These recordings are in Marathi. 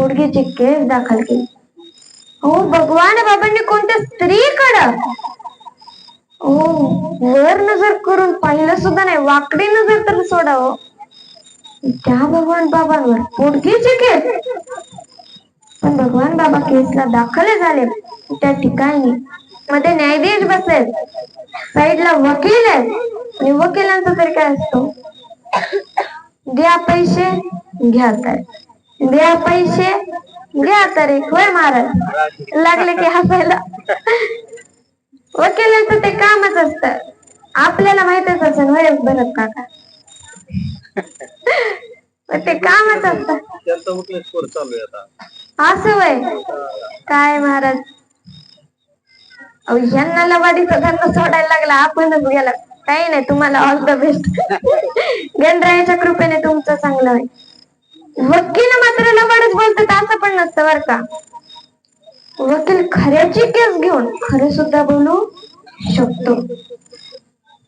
पोटगीची केस दाखल केली. हो भगवान बाबांनी कोणत्या स्त्रीकडं ओ वर नजर करून पाहिलं सुद्धा नाही वाकडी नजर तर सोडावं हो. त्या भगवान बाबांवर पोटगीचे केस. पण भगवान बाबा केसला दाखल झाले त्या ठिकाणी मध्ये न्यायाधीश बसले साईडला वकील आहेत. आणि वकिलांचं तरी काय असतो? द्या पैसे घ्या तर द्या पैसे घ्या तरी. होय महाराज? लागले की हसायला वकिलांचं ते कामच असत. आपल्याला माहितच असेल होय भरत काका. ते कामच असत. असं वय. काय महाराज? यांना लवाडीचा धंदा सोडायला लागला आपणच गेला. काही नाही तुम्हाला ऑल द बेस्ट गणरायाच्या कृपेने तुमचं चांगलं आहे वकील मात्र लबाडच बोलतात असं पण नसतं बर का. वकील खऱ्याची केस घेऊन खरं सुद्धा बोलू शकतो.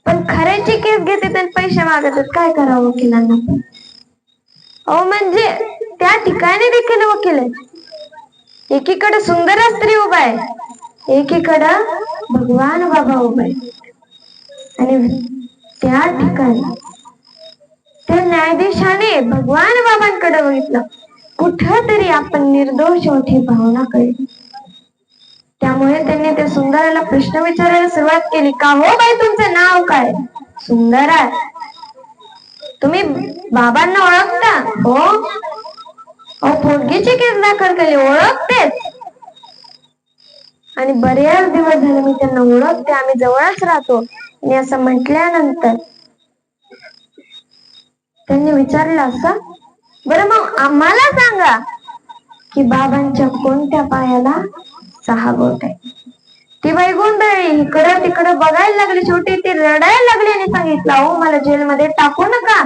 पण खऱ्याची केस घेते आणि पैसे मागतात. काय करावं वकिलांना? अहो म्हणजे त्या ठिकाणी देखील वकील आहे एकीकडे सुंदर स्त्री उभा आहे. एकीकडं भगवान बाबा उभा आहे आणि त्या ठिकाणी त्या न्यायाधीशाने भगवान बाबांकडे बघितलं. कुठं तरी आपण निर्दोष होती भावना कळली. त्यामुळे त्यांनी त्या सुंदराला प्रश्न विचारायला सुरुवात केली. का हो बाई तुमचं नाव काय? सुंदर आहे. तुम्ही बाबांना ओळखता? हो. अहो पोटगीची केस दाखल केली ओळखतेच आणि बरेच दिवस झाले मी त्यांना ओळखते आम्ही जवळच राहतो. आणि असं म्हटल्यानंतर त्यांनी विचारलं असं? बरं मग आम्हाला सांगा की बाबांच्या कोणत्या पायाला सहा बोट आहे ती बाई गोंधळली इकडं तिकडं बघायला लागली. छोटी ती रडायला लागली आणि सांगितलं अहो मला जेलमध्ये टाकू नका.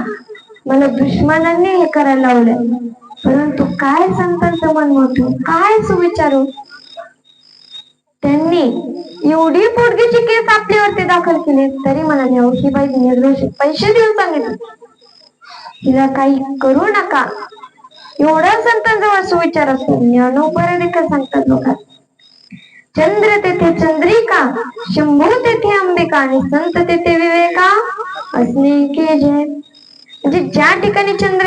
मला दुश्मनांनी हे करायला लावलं परंतु काय सांगतात मन मोठू काय सुविचारू? त्यांनी एवढी पोटगीची केस आपल्यावरती दाखल केली तरी मला अहो ही बाई निर्दोष पैसे देऊन सांगितलं. हिला काही करू नका. एवढा संतांजवळ सुविचार असतो. ज्ञानोपर देखील सांगतात लोक चंद्र तेथे चंद्रिका शंभू तेथे अंबिका आणि संत तेथे विवेका असणे के जे? म्हणजे ज्या ठिकाणी चंद्र